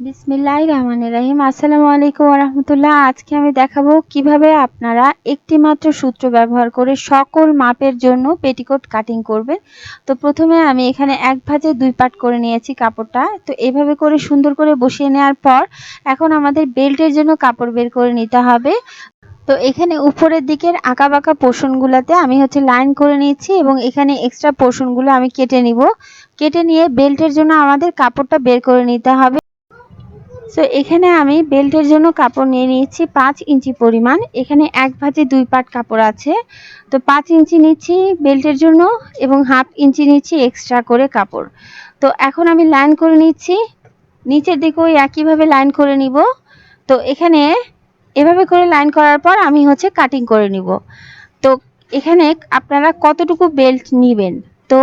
বিসমিল্লাহ রহমানির রহিম। আসসালামু আলাইকুম রহমতুল্লাহ আজকে আমি দেখাবো কীভাবে আপনারা একটি মাত্র সূত্র ব্যবহার করে সকল মাপের জন্য পেটিকোট কাটিং করবেন। তো প্রথমে আমি এখানে এক ভাজে দুই পাট করে নিয়েছি কাপড়টা। তো এভাবে করে সুন্দর করে বসিয়ে নেওয়ার পর এখন আমাদের বেল্টের জন্য কাপড় বের করে নিতে হবে। তো এখানে উপরের দিকের আঁকা বাঁকা পোর্শনগুলোতে আমি হচ্ছে লাইন করে নিয়েছি এবং এখানে এক্সট্রা পোর্শনগুলো আমি কেটে নিব। কেটে নিয়ে বেল্টের জন্য আমাদের কাপড়টা বের করে নিতে হবে। সো এখানে আমি বেল্টের জন্য কাপড় নিয়ে নিয়েছি পাঁচ ইঞ্চি পরিমাণ। এখানে এক ভাজে দুই পাট কাপড় আছে। তো পাঁচ ইঞ্চি নিচ্ছি বেল্টের জন্য এবং হাফ ইঞ্চি নিচ্ছি এক্সট্রা করে কাপড়। তো এখন আমি লাইন করে নিচ্ছি। নিচের দিকে ওই একইভাবে লাইন করে নিব। তো এখানে এভাবে করে লাইন করার পর আমি হচ্ছে কাটিং করে নিব। তো এখানে আপনারা কতটুকু বেল্ট নেবেন? তো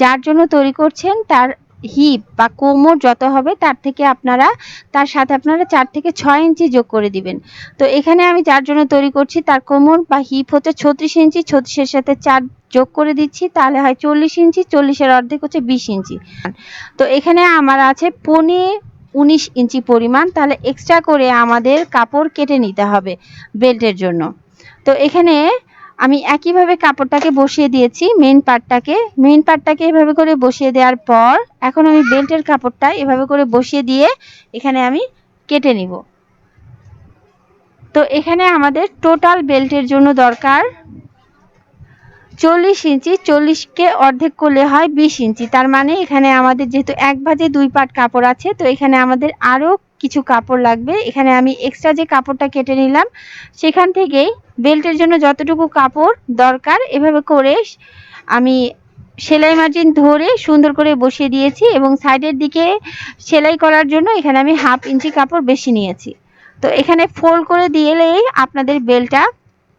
যার জন্য তৈরি করছেন তার হিপ বা কোমর যত হবে, তার থেকে আপনারা, তার সাথে আপনারা চার থেকে ছয় ইঞ্চি যোগ করে দিবেন। তো এখানে আমি যার জন্য তৈরি করছি, তার কোমর বা হিপ হচ্ছে ছত্রিশ ইঞ্চি, ছত্রিশের সাথে চার যোগ করে দিচ্ছি, তাহলে হয় চল্লিশ ইঞ্চি, চল্লিশের অর্ধেক হচ্ছে বিশ ইঞ্চি। তো এখানে আমার আছে পনে উনিশ ইঞ্চি পরিমাণ, তাহলে এক্সট্রা করে আমাদের কাপড় কেটে নিতে হবে বেল্টের জন্য। তো এখানে আমি একইভাবে কাপড়টাকে বসিয়ে দিয়েছি মেন পার্টটাকে মেন পার্টটাকে এভাবে করে বসিয়ে দেওয়ার পর, এখন আমি বেল্টের কাপড়টা এভাবে করে বসিয়ে দিয়ে এখানে আমি কেটে নিব। তো এখানে আমাদের টোটাল বেল্টের জন্য দরকার চল্লিশ ইঞ্চি। চল্লিশকে অর্ধেক করলে হয় বিশ ইঞ্চি। তার মানে এখানে আমাদের যেহেতু এক ভাজে দুই পাট কাপড় আছে, তো এখানে আমাদের আরও কিছু কাপড় লাগবে। এখানে আমি এক্সট্রা যে কাপড়টা কেটে নিলাম, সেখান থেকেই বেল্টের জন্য যতটুকু কাপড় দরকার এভাবে করে আমি সেলাই মার্জিন ধরে সুন্দর করে বসিয়ে দিয়েছি এবং সাইডের দিকে সেলাই করার জন্য এখানে আমি হাফ ইঞ্চি কাপড় বেশি নিয়েছি। তো এখানে ফোল্ড করে দিলেই আপনাদের বেলটা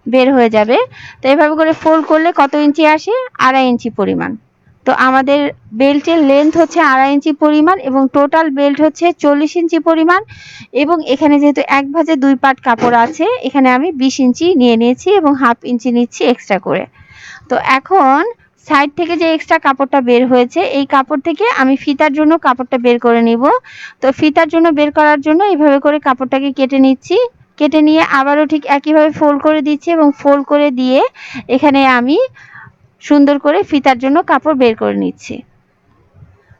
বের হয়ে যাবে। তো এভাবে করে ফোল্ড করলে কত ইঞ্চি আসে? আড়াই ইঞ্চি পরিমাণ। তো আমাদের বেল্টের লেন্থ হচ্ছে আড়াই ইঞ্চি পরিমাণ এবং টোটাল বেল্ট হচ্ছে চল্লিশ ইঞ্চি পরিমাণ এবং এখানে যেহেতু এক ভাজে দুই পাট কাপড় আছে, এখানে আমি বিশ ইঞ্চি নিয়ে নিয়েছি এবং হাফ ইঞ্চি নিচ্ছি এক্সট্রা করে। তো এখন সাইড থেকে যে এক্সট্রা কাপড়টা বের হয়েছে, এই কাপড় থেকে আমি ফিতার জন্য কাপড়টা বের করে নিব। তো ফিতার জন্য বের করার জন্য এইভাবে করে কাপড়টাকে কেটে নিচ্ছি। কেটে নিয়ে আবারও ঠিক একইভাবে ফোল্ড করে দিচ্ছি এবং ফোল্ড করে দিয়ে এখানে আমি সুন্দর করে ফিতার জন্য কাপড় বের করে নিচ্ছি।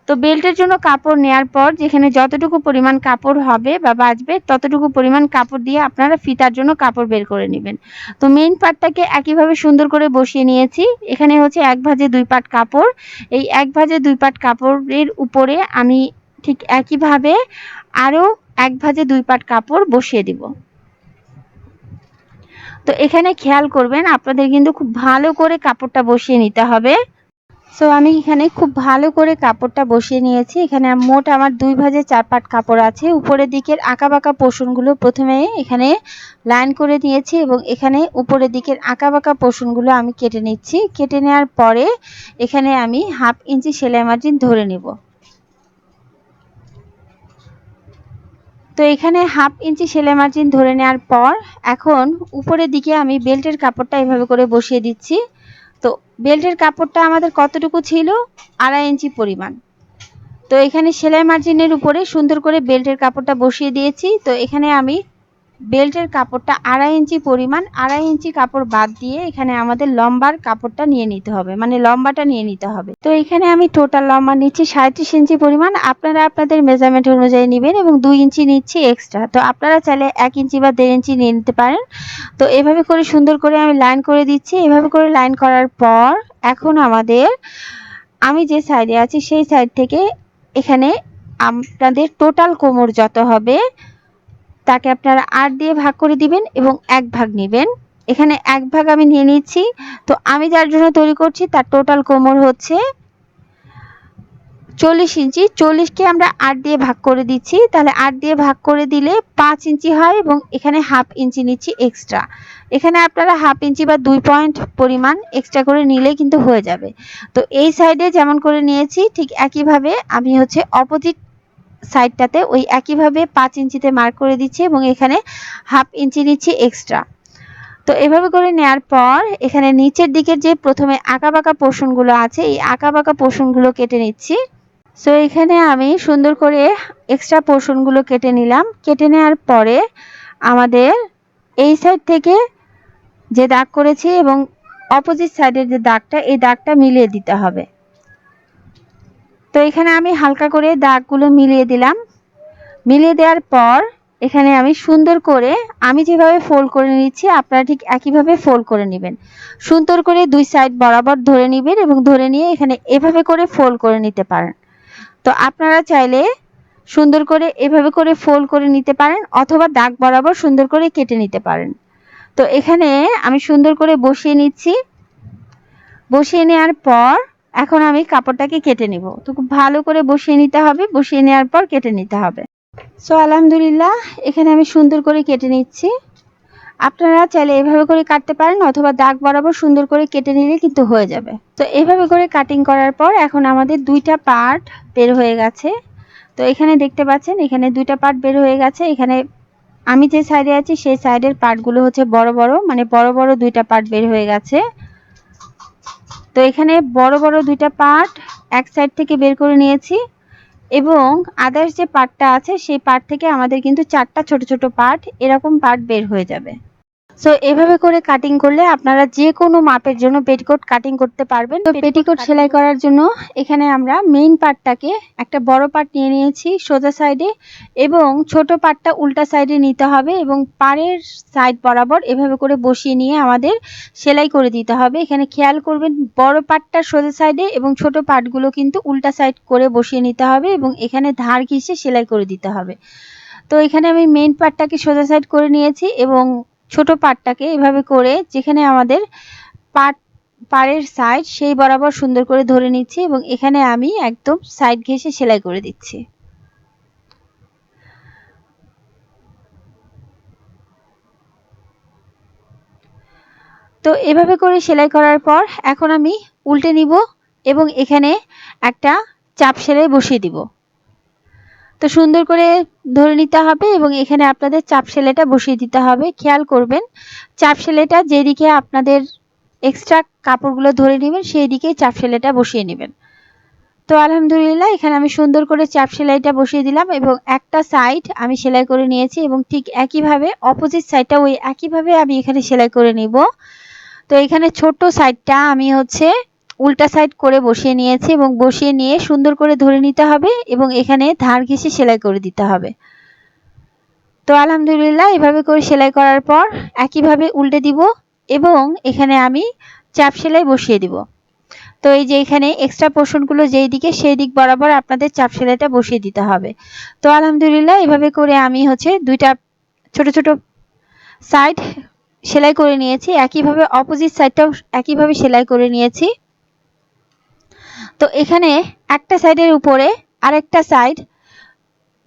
তো বেল্টের জন্য কাপড় নেওয়ার পর যেখানে যতটুকু পরিমাণ কাপড় হবে বা বাঁচবে, ততটুকু পরিমাণ কাপড় দিয়ে আপনারা ফিতার জন্য কাপড় বের করে নেবেন। তো মেইন পার্টটাকে একইভাবে সুন্দর করে বসিয়ে নিয়েছি। এখানে হচ্ছে এক ভাজে দুই পাট কাপড়। এই এক ভাজে দুই পাট কাপড়ের উপরে আমি ঠিক একইভাবে আরও এক ভাজে দুই পাট কাপড় বসিয়ে দিব। তো এখানে খেয়াল করবেন, আপনাদের কিন্তু খুব ভালো করে কাপড়টা বসিয়ে নিতে হবে। সো আমি এখানে খুব ভালো করে কাপড়টা বসিয়ে নিয়েছি। এখানে মোট আমার দুই ভাজে চার পাট কাপড় আছে। উপরের দিকের আঁকা বাঁকা পোষণগুলো প্রথমে এখানে লাইন করে নিয়েছি এবং এখানে উপরের দিকের আঁকা বাঁকা পোষণগুলো আমি কেটে নিচ্ছি। কেটে নেওয়ার পরে এখানে আমি হাফ ইঞ্চি সেলাই মার্জিন ধরে নেব। তো এখানে হাফ ইঞ্চি সেলাই মার্জিন ধরে নেওয়ার পর এখন উপরের দিকে আমি বেল্টের কাপড়টা এভাবে করে বসিয়ে দিচ্ছি। তো বেল্টের কাপড়টা আমাদের কতটুকু ছিল? আড়াই ইঞ্চি পরিমাণ। তো এখানে সেলাই মার্জিনের উপরে সুন্দর করে বেল্টের কাপড়টা বসিয়ে দিয়েছি। তো এখানে আমি বেল্টের কাপড়টা আড়াই ইঞ্চি পরিমাণ, আড়াই ইঞ্চি কাপড় বাদ দিয়ে এখানে আমাদের লম্বার কাপড়টা নিয়ে নিতে হবে মানে লম্বাটা নিয়ে নিতে হবে। তো এখানে আমি টোটাল লম্বা নিচ্ছি সাঁত্রিশ ইঞ্চি পরিমাণ, আপনারা আপনাদের মেজারমেন্ট অনুযায়ী নেবেন এবং দুই ইঞ্চি নিচ্ছি এক্সট্রা তো আপনারা চাইলে এক ইঞ্চি বা দেড় ইঞ্চি নিয়ে নিতে পারেন। তো এভাবে করে সুন্দর করে আমি লাইন করে দিচ্ছি। এভাবে করে লাইন করার পর এখন আমাদের, আমি যে সাইডে আছি সেই সাইড থেকে এখানে আপনাদের টোটাল কোমর যত হবে তাকে আপনারা আট দিয়ে ভাগ করে দিবেন এবং এক ভাগ নেবেন। এখানে এক ভাগ আমি নিয়ে নিচ্ছি। তো আমি যার জন্য তৈরি করছি, তার টোটাল কোমর হচ্ছে চল্লিশ ইঞ্চি। চল্লিশকে আমরা আট দিয়ে ভাগ করে দিচ্ছি। তাহলে আট দিয়ে ভাগ করে দিলে পাঁচ ইঞ্চি হয় এবং এখানে হাফ ইঞ্চি নিচ্ছি এক্সট্রা এখানে আপনারা হাফ ইঞ্চি বা দুই পয়েন্ট পরিমাণ এক্সট্রা করে নিলে কিন্তু হয়ে যাবে। তো এই সাইডে যেমন করে নিয়েছি, ঠিক একইভাবে আমি হচ্ছে অপোজিট সাইডটাতে ওই একইভাবে পাঁচ ইঞ্চিতে মার্ক করে দিচ্ছি এবং এখানে হাফ ইঞ্চি নিচ্ছি এক্সট্রা তো এভাবে করে নেওয়ার পর এখানে নিচের দিকের যে প্রথমে আঁকা বাঁকা পোর্শনগুলো আছে, এই আঁকা বাঁকা পোর্শনগুলো কেটে নিচ্ছি। সো এখানে আমি সুন্দর করে এক্সট্রা পোর্শনগুলো কেটে নিলাম। কেটে নেওয়ার পরে আমাদের এই সাইড থেকে যে দাগ করেছি এবং অপোজিট সাইডের যে দাগটা, এই দাগটা মিলিয়ে দিতে হবে। তো এখানে আমি হালকা করে দাগগুলো মিলিয়ে দিলাম। মিলিয়ে দেওয়ার পর এখানে আমি সুন্দর করে আমি যেভাবে ফোল্ড করে নিচ্ছি, আপনারা ঠিক একইভাবে ফোল্ড করে নেবেন। সুন্দর করে দুই সাইড বরাবর ধরে নেবেন এবং ধরে নিয়ে এখানে এভাবে করে ফোল্ড করে নিতে পারেন। তো আপনারা চাইলে সুন্দর করে এভাবে করে ফোল্ড করে নিতে পারেন অথবা দাগ বরাবর সুন্দর করে কেটে নিতে পারেন। তো এখানে আমি সুন্দর করে বসিয়ে নিচ্ছি। বসিয়ে নেওয়ার পর এখন আমি কাপড়টাকে কেটে নিব। তো খুব ভালো করে বসিয়ে নিতে হবে, বসিয়ে নেওয়ার পর কেটে নিতে হবে। সো আলহামদুলিল্লাহ, এখানে আমি সুন্দর করে কেটে নিচ্ছি। আপনারা চাইলে এভাবে করে কাটতে পারেন অথবা দাগ বরাবর সুন্দর করে কেটে নিলে কিন্তু হয়ে যাবে। তো, এভাবে করে কাটিং করার পর এখন আমাদের দুইটা পার্ট বের হয়ে গেছে। তো, এখানে দেখতে পাচ্ছেন, এখানে দুইটা পার্ট বের হয়ে গেছে। এখানে আমি যে সাইডে আছি, সেই সাইডের পার্টগুলো হচ্ছে বড় বড় মানে বড় বড় দুইটা পার্ট বের হয়ে গেছে। তো এখানে বড় বড় দুইটা পার্ট এক সাইড থেকে বের করে নিয়েছি এবং আদার্স যে পার্টটা আছে, সেই পার্ট থেকে আমাদের কিন্তু চারটা ছোট ছোট পার্ট এরকম পার্ট বের হয়ে যাবে। সো এভাবে করে কাটিং করলে আপনারা যে কোনো মাপের জন্য পেটিকোট কাটিং করতে পারবেন। তো পেটিকোট সেলাই করার জন্য এখানে আমরা মেইন পার্টটাকে একটা বড় পার্ট নিয়ে নিয়েছি সোজা সাইডে এবং ছোট পার্টটা উল্টা সাইডে নিতে হবে এবং পাড়ের সাইড বরাবর এভাবে করে বসিয়ে নিয়ে আমাদের সেলাই করে দিতে হবে। এখানে খেয়াল করবেন বড় পার্টটা সোজা সাইডে এবং ছোট পার্টগুলো কিন্তু উল্টা সাইড করে বসিয়ে নিতে হবে এবং এখানে ধার ঘিসে সেলাই করে দিতে হবে। তো এখানে আমি মেইন পার্টটাকে সোজা সাইড করে নিয়েছি এবং ছোট পাটটাকে এভাবে করে যেখানে আমাদের পাট পাড়ের সাইড সেই বরাবর সুন্দর করে ধরে নিচ্ছি এবং এখানে আমি একদম সাইড ঘেসে সেলাই করে দিচ্ছি। তো এভাবে করে সেলাই করার পর এখন আমি উল্টে নিব এবং এখানে একটা চাপ সেলাই বসিয়ে দিব। তো সুন্দর করে ধরে নিতে হবে এবং এখানে আপনাদের চাপ সেলাইটা বসিয়ে দিতে হবে। খেয়াল করবেন, চাপ সেলাইটা যেদিকে আপনাদের এক্সট্রা কাপড়গুলো ধরে নেবেন সেই দিকেই চাপ সেলাইটা বসিয়ে নেবেন। তো আলহামদুলিল্লাহ, এখানে আমি সুন্দর করে চাপ সেলাইটা বসিয়ে দিলাম এবং একটা সাইড আমি সেলাই করে নিয়েছি এবং ঠিক একইভাবে অপোজিট সাইডটা ওই একইভাবে আমি এখানে সেলাই করে নিব। তো এখানে ছোট সাইডটা আমি হচ্ছে উল্টা সাইড করে বসিয়ে নিয়েছি এবং বসিয়ে নিয়ে সুন্দর করে ধরে নিতে হবে এবং এখানে ধার ঘেঁষে সেলাই করে দিতে হবে। তো আলহামদুলিল্লাহ এভাবে করে সেলাই করার পর একইভাবে উল্টে দিব এবং এখানে আমি চাপ সেলাই বসিয়ে দিব। তো এই যে এখানে এক্সট্রা পোর্শনগুলো যেই দিকে সেই দিক বরাবর আপনাদের চাপ সেলাইটা বসিয়ে দিতে হবে। তো আলহামদুলিল্লাহ এভাবে করে আমি হচ্ছে দুইটা ছোট ছোট সাইড সেলাই করে নিয়েছি। একইভাবে অপোজিট সাইডটাও একইভাবে সেলাই করে নিয়েছি। তো এখানে একটা সাইডের উপরে আরেকটা সাইড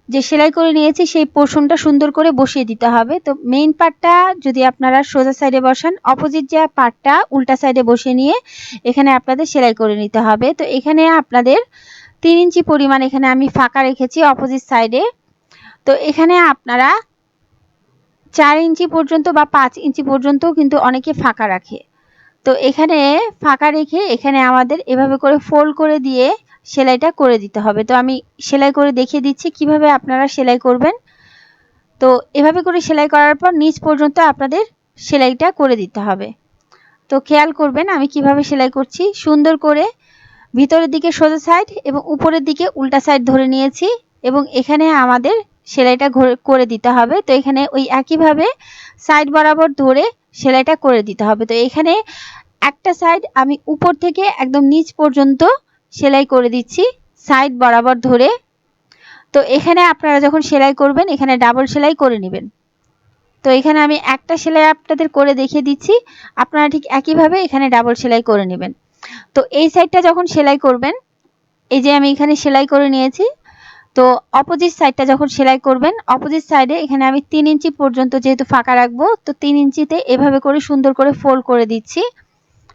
যে সেলাই করে নিয়েছি, সেই পোর্শনটা সুন্দর করে বসিয়ে দিতে হবে। তো মেইন পার্টটা যদি আপনারা সোজা সাইডে বসান অপোজিট যে পার্টটা উল্টা সাইডে বসে নিয়ে এখানে আপনাদের সেলাই করে নিতে হবে। তো এখানে আপনাদের তিন ইঞ্চি পরিমাণ এখানে আমি ফাঁকা রেখেছি অপোজিট সাইডে। তো এখানে আপনারা চার ইঞ্চি পর্যন্ত বা পাঁচ ইঞ্চি পর্যন্ত কিন্তু অনেকে ফাঁকা রাখে। তো এখানে ফাঁকা রেখে এখানে আমাদের এভাবে করে ফোল্ড করে দিয়ে সেলাইটা করে দিতে হবে। তো আমি সেলাই করে দেখিয়ে দিচ্ছি কীভাবে আপনারা সেলাই করবেন। তো এভাবে করে সেলাই করার পর নিচ পর্যন্ত আপনাদের সেলাইটা করে দিতে হবে। তো খেয়াল করবেন আমি কীভাবে সেলাই করছি। সুন্দর করে ভিতরের দিকে সোজা সাইড এবং উপরের দিকে উল্টা সাইড ধরে নিয়েছি এবং এখানে আমাদের সেলাইটা করে দিতে হবে। তো এখানে ওই একইভাবে সাইড বরাবর ধরে সেলাইটা করে দিতে হবে। তো এখানে একটা সাইড আমি উপর থেকে একদম নিচ পর্যন্ত সেলাই করে দিচ্ছি সাইড বরাবর ধরে। তো এখানে আপনারা যখন সেলাই করবেন, এখানে ডাবল সেলাই করে নেবেন। তো এখানে আমি একটা সেলাই আপনাদের করে দেখিয়ে দিচ্ছি, আপনারা ঠিক একইভাবে এখানে ডাবল সেলাই করে নেবেন। তো এই সাইডটা যখন সেলাই করবেন, এই যে আমি এখানে সেলাই করে নিয়েছি তো অপোজিট সাইডটা যখন সেলাই করবেন অপোজিট সাইডে এখানে আমি তিন ইঞ্চি পর্যন্ত যেহেতু ফাঁকা রাখব, তো তিন ইঞ্চিতে এভাবে করে সুন্দর করে ফোল্ড করে দিচ্ছি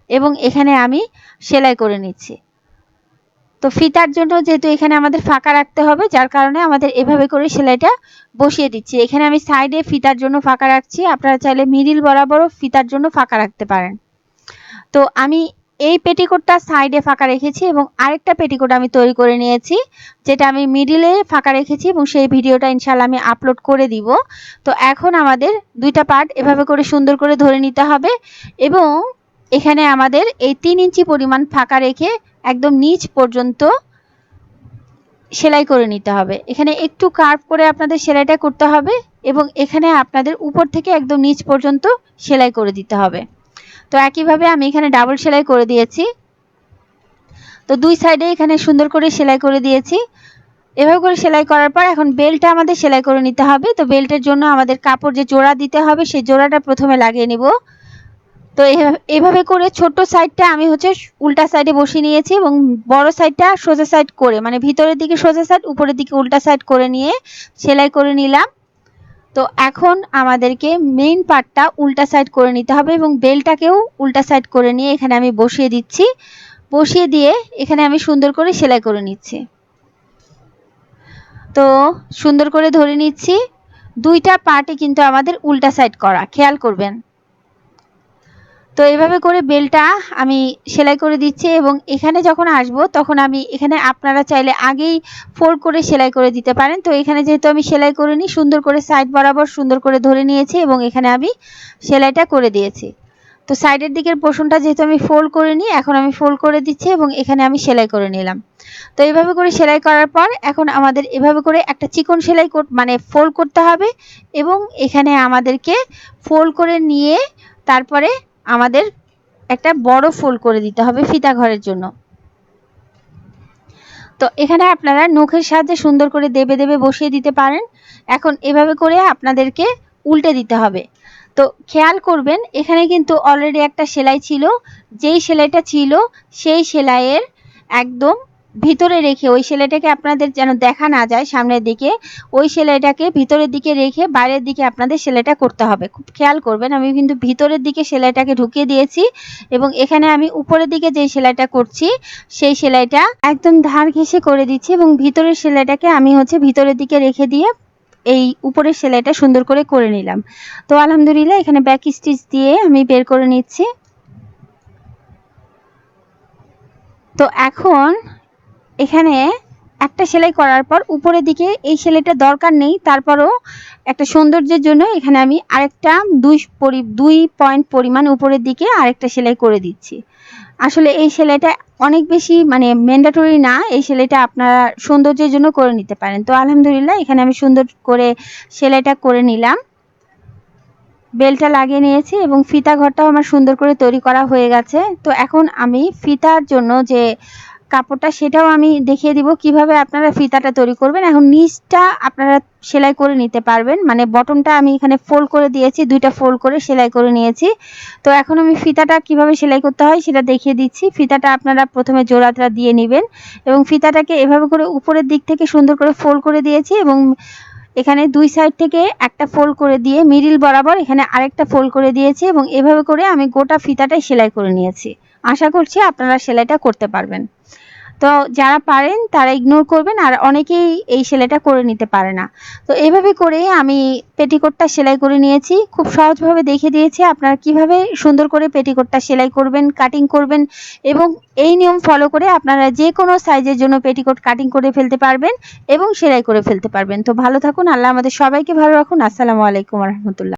এবং এখানে আমি সেলাই করে নিচ্ছি। তো ফিতার জন্য যেহেতু এখানে আমাদের ফাঁকা রাখতে হবে, যার কারণে আমাদের এভাবে করে সেলাইটা বসিয়ে দিচ্ছি। এখানে আমি সাইডে ফিতার জন্য ফাঁকা রাখছি, আপনারা চাইলে মিডিল বরাবরও ফিতার জন্য ফাঁকা রাখতে পারেন। তো আমি এই পেটিকোটটা সাইডে ফাঁকা রেখেছি এবং আরেকটা পেটিকোট আমি তৈরি করে নিয়েছি, যেটা আমি মিডিলে ফাঁকা রেখেছি এবং সেই ভিডিওটা ইনশাল্লাহ আমি আপলোড করে দিব। তো এখন আমাদের দুইটা পার্ট এভাবে করে সুন্দর করে ধরে নিতে হবে এবং এখানে আমাদের এই তিন ইঞ্চি পরিমাণ ফাঁকা রেখে একদম নিচ পর্যন্ত সেলাই করে নিতে হবে। এখানে একটু কার্ভ করে আপনাদের সেলাইটা করতে হবে এবং এখানে আপনাদের উপর থেকে একদম নিচ পর্যন্ত সেলাই করে দিতে হবে। তো একইভাবে আমি এখানে ডাবল সেলাই করে দিয়েছি। তো দুই সাইডে এখানে সুন্দর করে সেলাই করে দিয়েছি। এভাবে করে সেলাই করার পর এখন বেল্টটা আমাদের সেলাই করে নিতে হবে। তো বেল্টের জন্য আমাদের কাপড় যে জোড়া দিতে হবে, সেই জোড়াটা প্রথমে লাগিয়ে নিব। তো এভাবে করে ছোট সাইডটা আমি হচ্ছে উল্টা সাইডে বসিয়ে নিয়েছি এবং বড় সাইডটা সোজা সাইড করে মানে ভিতরের দিকে সোজা সাইড উপরের দিকে উল্টা সাইড করে নিয়ে সেলাই করে নিলাম। তো এখন আমাদেরকে মেইন পার্টটা উল্টা সাইড করে নিতে হবে এবং বেলটাকেও উল্টা সাইড করে নিয়ে এখানে আমি বসিয়ে দিচ্ছি। বসিয়ে দিয়ে এখানে আমি সুন্দর করে সেলাই করে নিচ্ছি। তো সুন্দর করে ধরে নিচ্ছি। দুইটা পার্টই কিন্তু আমাদের উল্টা সাইড করা। খেয়াল করবেন। তো এভাবে করে বেলটা আমি সেলাই করে দিচ্ছি এবং এখানে যখন আসব তখন আমি এখানে আপনারা চাইলে আগেই ফোল্ড করে সেলাই করে দিতে পারেন। তো এখানে যেহেতু আমি সেলাই করে নিই সুন্দর করে সাইড বরাবর সুন্দর করে ধরে নিয়েছি এবং এখানে আমি সেলাইটা করে দিয়েছি। তো সাইডের দিকের পোষণটা যেহেতু আমি ফোল্ড করে নিই এখন আমি ফোল্ড করে দিচ্ছি এবং এখানে আমি সেলাই করে নিলাম। তো এইভাবে করে সেলাই করার পর এখন আমাদের এভাবে করে একটা চিকন সেলাই মানে ফোল্ড করতে হবে এবং এখানে আমাদেরকে ফোল্ড করে নিয়ে তারপরে আমাদের একটা বড় ফুল করে দিতে হবে ফিতা ঘরের জন্য। তো এখানে আপনারা নখের সাহায্যে সুন্দর করে দেবে দেবে বসিয়ে দিতে পারেন। এখন এভাবে করে আপনাদেরকে উল্টে দিতে হবে। তো খেয়াল করবেন, এখানে কিন্তু অলরেডি একটা সেলাই ছিল। যেই সেলাইটা ছিল, সেই সেলাইয়ের একদম ভিতরে রেখে ওই সেলাইটাকে আপনাদের যেন দেখা না যায় সামনের দিকে, ওই সেলাইটাকে ভিতরের দিকে রেখে বাইরের দিকে আপনাদের সেলাইটা করতে হবে। খুব খেয়াল করবেন, আমি কিন্তু ভিতরের দিকে সেলাইটাকে ঢুকিয়ে দিয়েছি এবং এখানে আমি উপরের দিকে যে সেলাইটা করছি, সেই সেলাইটা একদম ধার ঘেসে করে দিচ্ছি এবং ভিতরের সেলাইটাকে আমি হচ্ছে ভিতরের দিকে রেখে দিয়ে এই উপরের সেলাইটা সুন্দর করে করে নিলাম। তো আলহামদুলিল্লাহ এখানে ব্যাক স্টিচ দিয়ে আমি বের করে নিচ্ছি। তো এখন এখানে একটা সেলাই করার পর উপরের দিকে এই সেলাইটা দরকার নেই, তারপরও একটা সৌন্দর্যের জন্য এখানে আমি আরেকটা দুই পরি, দুই পয়েন্ট পরিমাণ উপরের দিকে আরেকটা সেলাই করে দিচ্ছি। আসলে এই সেলাইটা অনেক বেশি মানে ম্যান্ডাটরি না, এই সেলাইটা আপনারা সৌন্দর্যের জন্য করে নিতে পারেন। তো আলহামদুলিল্লাহ, এখানে আমি সুন্দর করে সেলাইটা করে নিলাম। বেলটা লাগিয়ে নিয়েছি এবং ফিতা ঘরটাও আমার সুন্দর করে তৈরি করা হয়ে গেছে। তো এখন আমি ফিতার জন্য যে কাপড়টা সেটাও আমি দেখিয়ে দিব কীভাবে আপনারা ফিতাটা তৈরি করবেন। এখন নিচটা আপনারা সেলাই করে নিতে পারবেন। মানে বটমটা আমি এখানে ফোল্ড করে দিয়েছি, দুইটা ফোল্ড করে সেলাই করে নিয়েছি। তো এখন আমি ফিতাটা কীভাবে সেলাই করতে হয় সেটা দেখিয়ে দিচ্ছি। ফিতাটা আপনারা প্রথমে জোড়াটা দিয়ে নেবেন এবং ফিতাটাকে এভাবে করে উপরের দিক থেকে সুন্দর করে ফোল্ড করে দিয়েছি এবং এখানে দুই সাইড থেকে একটা ফোল্ড করে দিয়ে মিডিল বরাবর এখানে আরেকটা ফোল্ড করে দিয়েছি এবং এভাবে করে আমি গোটা ফিতাটাই সেলাই করে নিয়েছি। আশা করছি আপনারা সেলাইটা করতে পারবেন। তো যারা পারেন তারা ইগনোর করবেন আর অনেকেই এই সেলাইটা করে নিতে পারে না। তো এইভাবে করে আমি পেটিকোটটা সেলাই করে নিয়েছি। খুব সহজভাবে দেখে দিয়েছি আপনারা কীভাবে সুন্দর করে পেটিকোটটা সেলাই করবেন কাটিং করবেন এবং এই নিয়ম ফলো করে আপনারা যে কোনো সাইজের জন্য পেটিকোট কাটিং করে ফেলতে পারবেন এবং সেলাই করে ফেলতে পারবেন। তো ভালো থাকুন, আল্লাহ আমাদের সবাইকে ভালো রাখুন। আসসালামু আলাইকুম রহমতুল্লাহ।